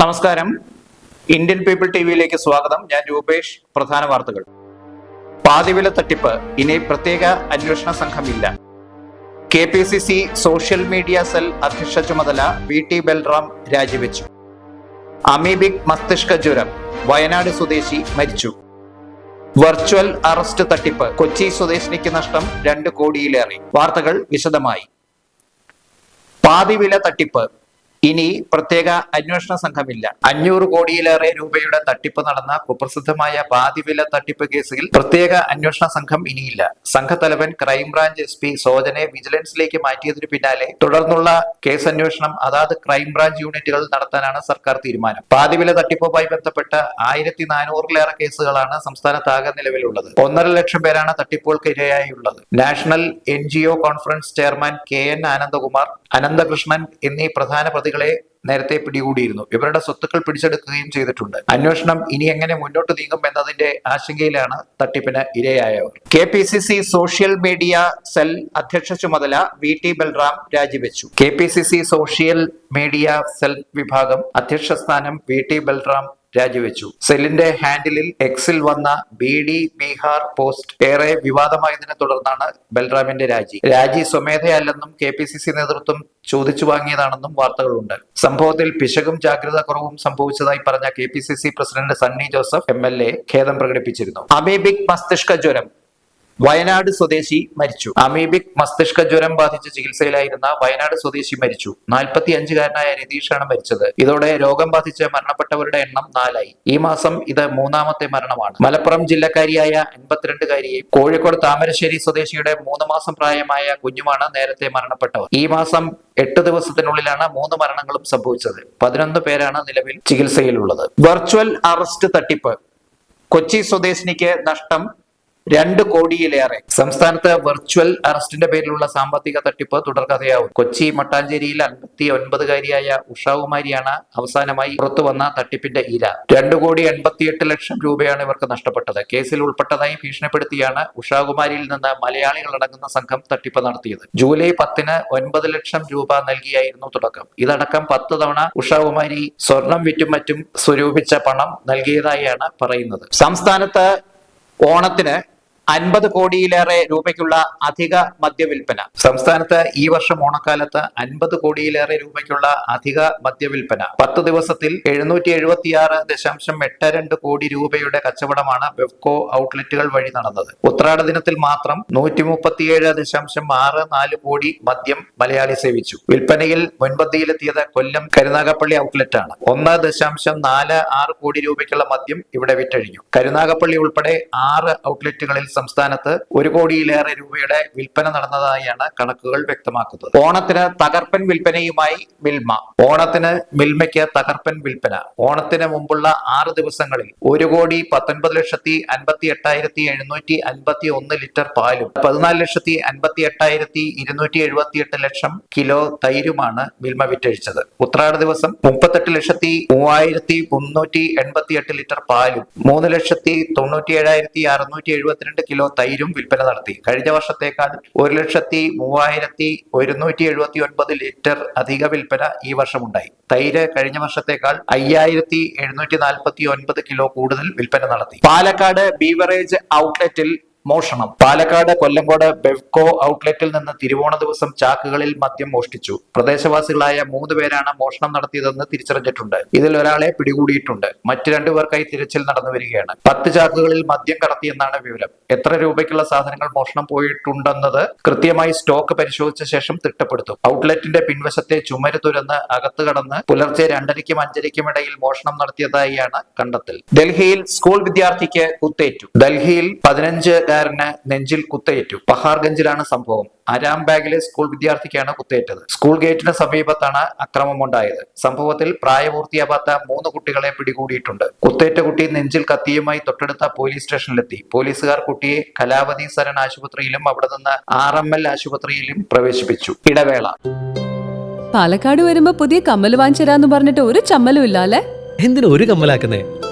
നമസ്കാരം. Indian people T വിയിലേക്ക് സ്വാഗതം. ഞാൻ രൂപേഷ്. പ്രധാന വാർത്തകൾ. പാതിവില തട്ടിപ്പ്. ഇനി പ്രത്യേക അന്വേഷണ സംഘമില്ല. K P C C social media cell അധ്യക്ഷ ചുമതല വി ടി ബൽറാം രാജിവെച്ചു. അമീബിക് മസ്തിഷ്ക ജ്വരം. വയനാട് സ്വദേശി മരിച്ചു. വെർച്വൽ അറസ്റ്റ് തട്ടിപ്പ്. കൊച്ചി സ്വദേശിനിക്ക് നഷ്ടം രണ്ട് കോടിയിലേറെ. വാർത്തകൾ വിശദമായി. പാതിവില തട്ടിപ്പ്. ഇനി പ്രത്യേക അന്വേഷണ സംഘമില്ല. അഞ്ഞൂറ് കോടിയിലേറെ രൂപയുടെ തട്ടിപ്പ് നടന്ന കുപ്രസിദ്ധമായ പാതിവില തട്ടിപ്പ് കേസിൽ പ്രത്യേക അന്വേഷണ സംഘം ഇനിയില്ല. സംഘത്തലവൻ ക്രൈംബ്രാഞ്ച് എസ് പി സോജനെ വിജിലൻസിലേക്ക് മാറ്റിയതിനു പിന്നാലെ തുടർന്നുള്ള കേസ് അന്വേഷണം അതാത് ക്രൈംബ്രാഞ്ച് യൂണിറ്റുകൾ നടത്താനാണ് സർക്കാർ തീരുമാനം. പാതിവില തട്ടിപ്പുമായി ബന്ധപ്പെട്ട് ആയിരത്തി നാനൂറിലേറെ കേസുകളാണ് സംസ്ഥാനത്താകെ നിലവിലുള്ളത്. ഒന്നര ലക്ഷം പേരാണ് തട്ടിപ്പുകൾക്ക് ഇരയായുള്ളത് national N conference chairman K N Anandakumar Ananthakrishnan എന്നീ പ്രധാന പ്രതികളെ നേരത്തെ പിടികൂടിയിരുന്നു. ഇവരുടെ സ്വത്തുക്കൾ പിടിച്ചെടുക്കുകയും ചെയ്തിട്ടുണ്ട്. അന്വേഷണം ഇനി എങ്ങനെ മുന്നോട്ട് നീങ്ങും എന്നതിന്റെ ആശങ്കയിലാണ് തട്ടിപ്പിന് ഇരയായവർ. K P C C social media cell അധ്യക്ഷ ചുമതല വി ടി ബൽറാം രാജിവെച്ചു. K P C C social media cell വിഭാഗം അധ്യക്ഷ സ്ഥാനം വി ടി ബൽറാം രാജിവെച്ചു. സെല്ലിന്റെ ഹാൻഡിലിൽ എക്സിൽ വന്ന ബി ഡി ബീഹാർ പോസ്റ്റ് ഏറെ വിവാദമായതിനെ തുടർന്നാണ് ബൽറാമിന്റെ രാജി. രാജി സ്വമേധയല്ലെന്നും കെ പി സി സി നേതൃത്വം ചോദിച്ചു വാങ്ങിയതാണെന്നും വാർത്തകളുണ്ട്. സംഭവത്തിൽ പിശകും ജാഗ്രത കുറവും സംഭവിച്ചതായി പറഞ്ഞ K P C C president Sunny Joseph M L A ഖേദം പ്രകടിപ്പിച്ചിരുന്നു. അമീബിക് മസ്തിഷ്ക ജ്വരം വയനാട് സ്വദേശി മരിച്ചു. അമീബിക് മസ്തിഷ്ക ജ്വരം ബാധിച്ച് ചികിത്സയിലായിരുന്ന വയനാട് സ്വദേശി മരിച്ചു. നാൽപ്പത്തി അഞ്ചുകാരനായ രതീഷാണ് മരിച്ചത്. ഇതോടെ രോഗം ബാധിച്ച് മരണപ്പെട്ടവരുടെ എണ്ണം നാലായി. ഈ മാസം ഇത് മൂന്നാമത്തെ മരണമാണ്. മലപ്പുറം ജില്ലക്കാരിയായ എൺപത്തിരണ്ടുകാരിയെ കോഴിക്കോട് താമരശ്ശേരി സ്വദേശിയുടെ മൂന്ന് മാസം പ്രായമായ കുഞ്ഞുമാണ് നേരത്തെ മരണപ്പെട്ടവർ ഈ മാസം എട്ട് ദിവസത്തിനുള്ളിലാണ് മൂന്ന് മരണങ്ങളും സംഭവിച്ചത്. പതിനൊന്ന് പേരാണ് നിലവിൽ ചികിത്സയിലുള്ളത്. വെർച്വൽ അറസ്റ്റ് തട്ടിപ്പ്. കൊച്ചി സ്വദേശിനിക്ക് നഷ്ടം രണ്ട് കോടിയിലേറെ. സംസ്ഥാനത്ത് വെർച്വൽ അറസ്റ്റിന്റെ പേരിലുള്ള സാമ്പത്തിക തട്ടിപ്പ് തുടർക്കഥയാവും. കൊച്ചി മട്ടാഞ്ചേരിയിൽ അൻപത്തി ഒൻപതുകാരിയായ ഉഷാകുമാരിയാണ് അവസാനമായി പുറത്തുവന്ന തട്ടിപ്പിന്റെ ഇര. രണ്ടു കോടി എൺപത്തിയെട്ട് ലക്ഷം രൂപയാണ് ഇവർക്ക് നഷ്ടപ്പെട്ടത്. കേസിൽ ഉൾപ്പെട്ടതായി ഭീഷണിപ്പെടുത്തിയാണ് ഉഷാകുമാരിയിൽ നിന്ന് മലയാളികളടങ്ങുന്ന സംഘം തട്ടിപ്പ് നടത്തിയത്. ജൂലൈ പത്തിന് ഒൻപത് ലക്ഷം രൂപ നൽകിയായിരുന്നു തുടക്കം. ഇതടക്കം പത്ത് തവണ ഉഷാകുമാരി സ്വർണം വിറ്റും മറ്റും സ്വരൂപിച്ച പണം നൽകിയതായാണ് പറയുന്നത്. സംസ്ഥാനത്ത് ഓണത്തിന് അൻപത് കോടിയിലേറെ രൂപയ്ക്കുള്ള അധിക മദ്യവിൽപ്പന. സംസ്ഥാനത്ത് ഈ വർഷം ഓണക്കാലത്ത് അൻപത് കോടിയിലേറെ രൂപയ്ക്കുള്ള അധിക മദ്യവിൽപ്പന. പത്ത് ദിവസത്തിൽ എഴുന്നൂറ്റി എഴുപത്തിയാറ് ദശാംശം എട്ട് രണ്ട് കോടി രൂപയുടെ കച്ചവടമാണ് ബെവ്കോ ഔട്ട്ലെറ്റുകൾ വഴി നടന്നത്. ഉത്രാട ദിനത്തിൽ മാത്രം നൂറ്റി മുപ്പത്തിയേഴ് ദശാംശം ആറ് നാല് കോടി മദ്യം മലയാളി സേവിച്ചു. വിൽപ്പനയിൽ മുൻപന്തിയിലെത്തിയത് കൊല്ലം കരുനാഗപ്പള്ളി ഔട്ട്ലെറ്റ് ആണ് ഒന്ന് ദശാംശം നാല് ആറ് കോടി രൂപയ്ക്കുള്ള മദ്യം ഇവിടെ വിറ്റഴിഞ്ഞു. കരുനാഗപ്പള്ളി ഉൾപ്പെടെ ആറ് ഔട്ട്ലെറ്റുകളിൽ സംസ്ഥാനത്ത് ഒരു കോടിയിലേറെ രൂപയുടെ വിൽപ്പന നടന്നതായാണ് കണക്കുകൾ വ്യക്തമാക്കുന്നത്. ഓണത്തിന് തകർപ്പൻ വിൽപ്പനയുമായി മിൽമ. ഓണത്തിന് മിൽമയ്ക്ക് തകർപ്പൻ വിൽപ്പന. ഓണത്തിന് മുമ്പുള്ള ആറ് ദിവസങ്ങളിൽ ഒരു കോടി പത്തൊൻപത് ലക്ഷത്തി അൻപത്തി എട്ടായിരത്തി എഴുന്നൂറ്റി അൻപത്തി ഒന്ന് ലിറ്റർ പാലും പതിനാല് ലക്ഷത്തി അൻപത്തി എട്ടായിരത്തി ഇരുന്നൂറ്റി എഴുപത്തി എട്ട് ലക്ഷം കിലോ തൈരുമാണ് മിൽമ വിറ്റഴിച്ചത്. ഉത്രാട ദിവസം മുപ്പത്തെട്ട് ലക്ഷത്തി മൂവായിരത്തി മുന്നൂറ്റി എൺപത്തി എട്ട് ലിറ്റർ പാലും മൂന്ന് ലക്ഷത്തി തൊണ്ണൂറ്റി ഏഴായിരത്തി അറുന്നൂറ്റി എഴുപത്തിരണ്ട് കിലോ തൈരും വിൽപ്പന നടത്തി. കഴിഞ്ഞ വർഷത്തേക്കാൾ ഒരു ലക്ഷത്തി മൂവായിരത്തി ഒരുന്നൂറ്റി എഴുപത്തി ഒൻപത് ലിറ്റർ അധിക വിൽപ്പന ഈ വർഷമുണ്ടായി. തൈര് കഴിഞ്ഞ വർഷത്തേക്കാൾ അയ്യായിരത്തി എഴുന്നൂറ്റി നാൽപ്പത്തി ഒൻപത് കിലോ കൂടുതൽ വിൽപ്പന നടത്തി. പാലക്കാട് ബീവറേജ് ഔട്ട്ലെറ്റിൽ മോഷണം. പാലക്കാട് കൊല്ലങ്കോട് ബെവ്കോ ഔട്ട്ലെറ്റിൽ നിന്ന് തിരുവോണ ദിവസം ചാക്കുകളിൽ മദ്യം മോഷ്ടിച്ചു. പ്രദേശവാസികളായ മൂന്ന് പേരാണ് മോഷണം നടത്തിയതെന്ന് തിരിച്ചറിഞ്ഞിട്ടുണ്ട്. ഇതിൽ ഒരാളെ പിടികൂടിയിട്ടുണ്ട്. മറ്റു രണ്ടുപേർക്കായി തിരച്ചിൽ നടന്നു വരികയാണ്. പത്ത് ചാക്കുകളിൽ മദ്യം കടത്തിയെന്നാണ് വിവരം. എത്ര രൂപയ്ക്കുള്ള സാധനങ്ങൾ മോഷണം പോയിട്ടുണ്ടെന്നത് കൃത്യമായി സ്റ്റോക്ക് പരിശോധിച്ച ശേഷം തിട്ടപ്പെടുത്തും. ഔട്ട്ലെറ്റിന്റെ പിൻവശത്തെ ചുമര് തുരന്ന് അകത്ത് കടന്ന് പുലർച്ചെ രണ്ടരയ്ക്കും അഞ്ചരയ്ക്കും ഇടയിൽ മോഷണം നടത്തിയതായാണ് കണ്ടെത്തൽ. ഡൽഹിയിൽ സ്കൂൾ വിദ്യാർത്ഥിക്ക് കുത്തേറ്റു. ഡൽഹിയിൽ പതിനഞ്ച് കാരന് നെഞ്ചിൽ കുത്തേറ്റു പഹാർഗഞ്ചിലാണ് സംഭവം. അരാം ബാഗിലെ സ്കൂൾ വിദ്യാർത്ഥിക്കാണ് കുത്തേറ്റത്. സ്കൂൾ ഗേറ്റിന് സമീപത്താണ് അക്രമമുണ്ടായത്. സംഭവത്തിൽ പ്രായപൂർത്തിയാവാത്ത മൂന്ന് കുട്ടികളെ പിടികൂടിയിട്ടുണ്ട്. കുത്തേറ്റ കുട്ടി നെഞ്ചിൽ കത്തിയുമായി തൊട്ടടുത്ത പോലീസ് സ്റ്റേഷനിലെത്തി. പോലീസുകാർ കുട്ടിയെ കലാവതി സരൺ ആശുപത്രിയിലും അവിടെ നിന്ന് ആർ എം എൽ ആശുപത്രിയിലും പ്രവേശിപ്പിച്ചു. ഇടവേള. പാലക്കാട് വരുമ്പോ പുതിയ കമ്മൽ വാങ്ങിച്ചു പറഞ്ഞിട്ട് ഒരു ചമ്മലും ഇല്ല അല്ലേ എന്തിനു ഒരു കമ്മലാക്കുന്നേ?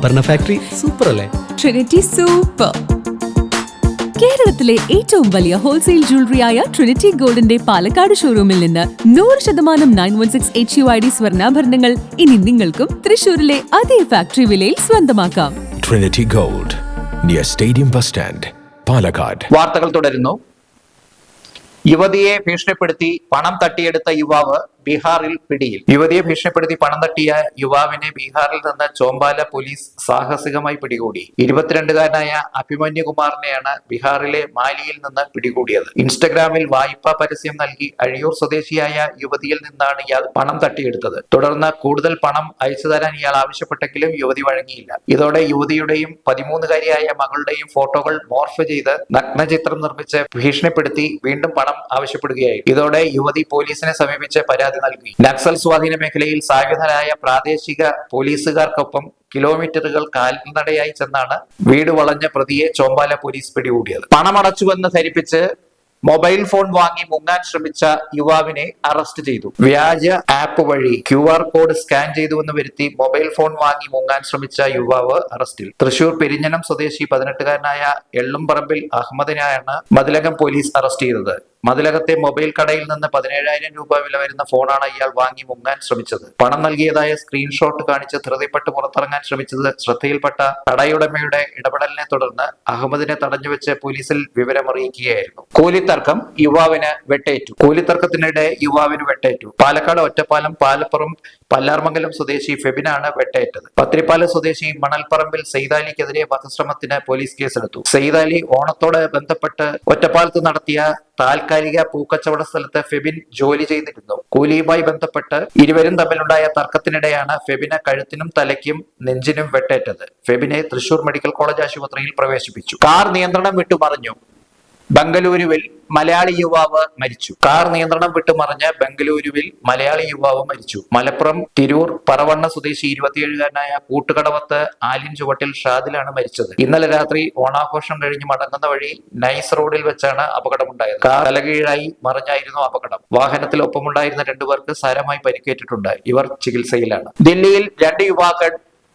ആഭരണ ഫാക്ടറി സൂപ്പർ അല്ലേ? ട്രിനിറ്റി സൂപ്പർ കേരളത്തിലെ ഏറ്റവും വലിയ ഹോൾസെയിൽ ജ്വല്ലറിയായ ട്രിനിറ്റി ഗോൾഡിന്റെ പാലക്കാട് ഷോറൂമിൽ നിന്ന് നൂറ് ശതമാനം nine one six H U I D സ്വർണാഭരണങ്ങൾ ഇനി നിങ്ങൾക്കും തൃശൂരിലെ അതേ ഫാക്ടറി വിലയിൽ സ്വന്തമാക്കാം. Trinity gold near stadium bus stand Palakkad വാർത്തകൾ തുടരുന്നു. യുവതിയെ ഭീഷണിപ്പെടുത്തി പണം തട്ടിയെടുത്ത യുവാവ് ബീഹാറിൽ പിടിയിൽ. യുവതിയെ ഭീഷണിപ്പെടുത്തി പണം തട്ടിയ യുവാവിനെ ബീഹാറിൽ നിന്ന് ചോമ്പാല പോലീസ് സാഹസികമായി പിടികൂടി. ഇരുപത്തിരണ്ടുകാരനായ അഭിമന്യു കുമാറിനെയാണ് ബീഹാറിലെ മാലിയിൽ നിന്ന് പിടികൂടിയത്. ഇൻസ്റ്റഗ്രാമിൽ വായ്പാ പരസ്യം നൽകി അഴിയൂർ സ്വദേശിയായ യുവതിയിൽ നിന്നാണ് ഇയാൾ പണം തട്ടിയെടുത്തത്. തുടർന്ന് കൂടുതൽ പണം അയച്ചു തരാൻ ഇയാൾ ആവശ്യപ്പെട്ടെങ്കിലും യുവതി വഴങ്ങിയില്ല. ഇതോടെ യുവതിയുടെയും പതിമൂന്നുകാരിയായ മകളുടെയും ഫോട്ടോകൾ മോർഫ് ചെയ്ത് നഗ്നചിത്രം നിർമ്മിച്ച് ഭീഷണിപ്പെടുത്തി വീണ്ടും പണം ആവശ്യപ്പെടുകയായി. ഇതോടെ യുവതി പോലീസിനെ സമീപിച്ച് പരാതി നൽകി. നക്സൽ സ്വാധീന മേഖലയിൽ സായുധരായ പ്രാദേശിക പോലീസുകാർക്കൊപ്പം കിലോമീറ്ററുകൾ കാൽനടയായി ചെന്നാണ് വീട് വളഞ്ഞ പ്രതിയെ ചോമ്പാല പോലീസ് പിടികൂടിയത്. പണമടച്ചുവെന്ന് ധരിപ്പിച്ച് മൊബൈൽ ഫോൺ വാങ്ങി മുങ്ങാൻ ശ്രമിച്ച യുവാവിനെ അറസ്റ്റ് ചെയ്തു. വ്യാജ ആപ്പ് വഴി ക്യു ആർ കോഡ് സ്കാൻ ചെയ്തുവെന്ന് വരുത്തി മൊബൈൽ ഫോൺ വാങ്ങി മുങ്ങാൻ ശ്രമിച്ച യുവാവ് അറസ്റ്റിൽ. തൃശൂർ പെരിഞ്ഞനം സ്വദേശി പതിനെട്ടുകാരനായ എള്ളുംപറമ്പിൽ അഹമ്മദിനെയാണ് മതിലകം പോലീസ് അറസ്റ്റ് ചെയ്തത്. മതിലകത്തെ മൊബൈൽ കടയിൽ നിന്ന് പതിനേഴായിരം രൂപ വില വരുന്ന ഫോണാണ് ഇയാൾ വാങ്ങി മുങ്ങാൻ ശ്രമിച്ചത്. പണം നൽകിയതായ സ്ക്രീൻഷോട്ട് കാണിച്ച് ധൃതിപ്പെട്ട് പുറത്തിറങ്ങാൻ ശ്രമിച്ചത് ശ്രദ്ധയിൽപ്പെട്ട കടയുടമയുടെ ഇടപെടലിനെ തുടർന്ന് അഹമ്മദിനെ തടഞ്ഞുവെച്ച് പോലീസിൽ വിവരമറിയിക്കുകയായിരുന്നു. കൂലിത്തർക്കം യുവാവിന് വെട്ടേറ്റു. കൂലിത്തർക്കത്തിനിടെ യുവാവിന് വെട്ടേറ്റു. പാലക്കാട് ഒറ്റപ്പാലം പാലപ്പുറം പല്ലാർമംഗലം സ്വദേശി ഫെബിനാണ് വെട്ടേറ്റത്. പത്രിപ്പാല സ്വദേശി മണൽപ്പറമ്പിൽ സെയ്താലിക്കെതിരെ വധശ്രമത്തിന് പോലീസ് കേസെടുത്തു. സെയ്താലി ഓണത്തോട് ബന്ധപ്പെട്ട് ഒറ്റപ്പാലത്ത് നടത്തിയ താൽക്കാലിക പൂക്കച്ചവട സ്ഥലത്ത് ഫെബിൻ ജോലി ചെയ്തിരുന്നു. കൂലിയുമായി ബന്ധപ്പെട്ട് ഇരുവരും തമ്മിലുണ്ടായ തർക്കത്തിനിടെയാണ് ഫെബിന് കഴുത്തിനും തലയ്ക്കും നെഞ്ചിനും വെട്ടേറ്റത്. ഫെബിനെ തൃശൂർ മെഡിക്കൽ കോളേജ് ആശുപത്രിയിൽ പ്രവേശിപ്പിച്ചു. കാർ നിയന്ത്രണം വിട്ടുമറിഞ്ഞു ബംഗളൂരുവിൽ മലയാളി യുവാവ് മരിച്ചു. കാർ നിയന്ത്രണം വിട്ടുമറിഞ്ഞ് ബംഗളൂരുവിൽ മലയാളി യുവാവ് മരിച്ചു. മലപ്പുറം തിരൂർ പറവണ്ണ സ്വദേശി ഇരുപത്തിയേഴുകാരനായ കൂട്ടുകടവത്ത് ആലിൻ ചുവട്ടിൽ ഷാദിലാണ് മരിച്ചത്. ഇന്നലെ രാത്രി ഓണാഘോഷം കഴിഞ്ഞ് മടങ്ങുന്ന വഴി നൈസ് റോഡിൽ വെച്ചാണ് അപകടമുണ്ടായത്. കാർ തലകീഴായി മറിഞ്ഞായിരുന്നു അപകടം. വാഹനത്തിൽ ഒപ്പമുണ്ടായിരുന്ന രണ്ടുപേർക്ക് സാരമായി പരിക്കേറ്റിട്ടുണ്ട്. ഇവർ ചികിത്സയിലാണ്. ദില്ലിയിൽ രണ്ട് യുവാക്കൾ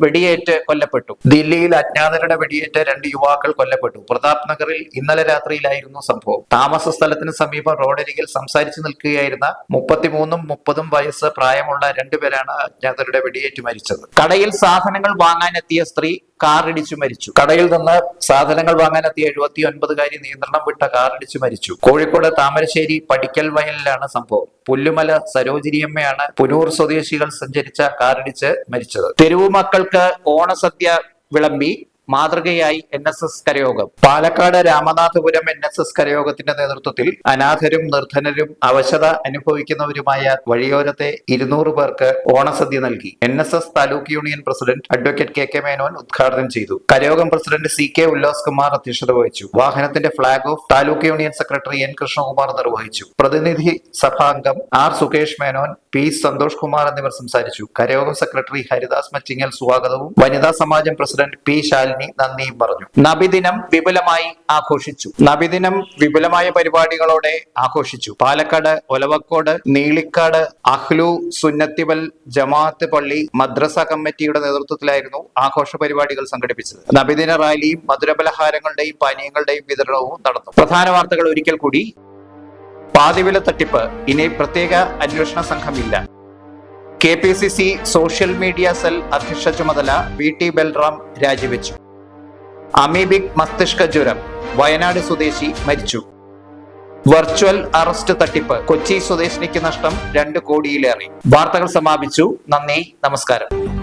വെടിയേറ്റ് കൊല്ലപ്പെട്ടു. ദില്ലിയിൽ അജ്ഞാതരുടെ വെടിയേറ്റ് രണ്ട് യുവാക്കൾ കൊല്ലപ്പെട്ടു. പ്രതാപ് നഗറിൽ ഇന്നലെ രാത്രിയിലായിരുന്നു സംഭവം. താമസ സ്ഥലത്തിന് സമീപം റോഡരികിൽ സംസാരിച്ചു നിൽക്കുകയായിരുന്ന മുപ്പത്തിമൂന്നും മുപ്പതും വയസ്സ് പ്രായമുള്ള രണ്ടുപേരാണ് അജ്ഞാതരുടെ വെടിയേറ്റ് മരിച്ചത്. കടയിൽ സാധനങ്ങൾ വാങ്ങാനെത്തിയ സ്ത്രീ കാറിടിച്ചു മരിച്ചു. കടയിൽ നിന്ന് സാധനങ്ങൾ വാങ്ങാനെത്തിയ എഴുപത്തി ഒൻപതുകാരി നിയന്ത്രണം വിട്ട കാറിടിച്ചു മരിച്ചു. കോഴിക്കോട് താമരശ്ശേരി പടിക്കൽ വയലിലാണ് സംഭവം. പുല്ലുമല സരോജിനിയമ്മയാണ് പുനൂർ സ്വദേശികൾ സഞ്ചരിച്ച കാറിടിച്ച് മരിച്ചത്. തെരുവു മക്കൾക്ക് ഓണസദ്യ വിളമ്പി മാതൃകയായി N S S കരയോഗം. Palakkad Ramanathapuram N S S കരയോഗത്തിന്റെ നേതൃത്വത്തിൽ അനാഥരും നിർധനരും അവശത അനുഭവിക്കുന്നവരുമായ വഴിയോരത്തെ ഇരുന്നൂറ് പേർക്ക് ഓണസദ്യ നൽകി. N S S taluk union president advocate K K Menon ഉദ്ഘാടനം ചെയ്തു. കരയോഗം president C K Ullas Kumar അധ്യക്ഷത വഹിച്ചു. വാഹനത്തിന്റെ flag off taluk union secretary N Krishnakumar നിർവഹിച്ചു. പ്രതിനിധി സഭാംഗം ആർ സുകേഷ് മേനോൻ പി സന്തോഷ് കുമാർ എന്നിവർ സംസാരിച്ചു. കരയോഗം സെക്രട്ടറി ഹരിദാസ് മച്ചിങ്ങൽ സ്വാഗതവും വനിതാ സമാജം പ്രസിഡന്റ് പി ശാലിനി നന്ദിയും പറഞ്ഞു. നബിദിനം വിപുലമായി ആഘോഷിച്ചു. നബിദിനം വിപുലമായ പരിപാടികളോടെ ആഘോഷിച്ചു. പാലക്കാട് ഒലവക്കോട് നീളിക്കാട് അഹ്ലു സുന്നത്തിവൽ ജമാഅത്ത് പള്ളി മദ്രസ കമ്മിറ്റിയുടെ നേതൃത്വത്തിലായിരുന്നു ആഘോഷ പരിപാടികൾ സംഘടിപ്പിച്ചത്. നബിദിന റാലിയും മധുരപലഹാരങ്ങളുടെയും പാനീയങ്ങളുടെയും വിതരണവും നടന്നു. പ്രധാന വാർത്തകൾ ഒരിക്കൽ കൂടി. പാതിവില തട്ടിപ്പ്. ഇനി പ്രത്യേക അന്വേഷണ സംഘമില്ല. K P C C social media cell അധ്യക്ഷ ചുമതല വി ടി ബൽറാം രാജിവെച്ചു. അമീബിക് മസ്തിഷ്ക ജ്വരം വയനാട് സ്വദേശി മരിച്ചു. വെർച്വൽ അറസ്റ്റ് തട്ടിപ്പ് കൊച്ചി സ്വദേശിനിക്ക് നഷ്ടം രണ്ട് കോടിയിലേറെ. വാർത്തകൾ സമാപിച്ചു. നന്ദി നമസ്കാരം.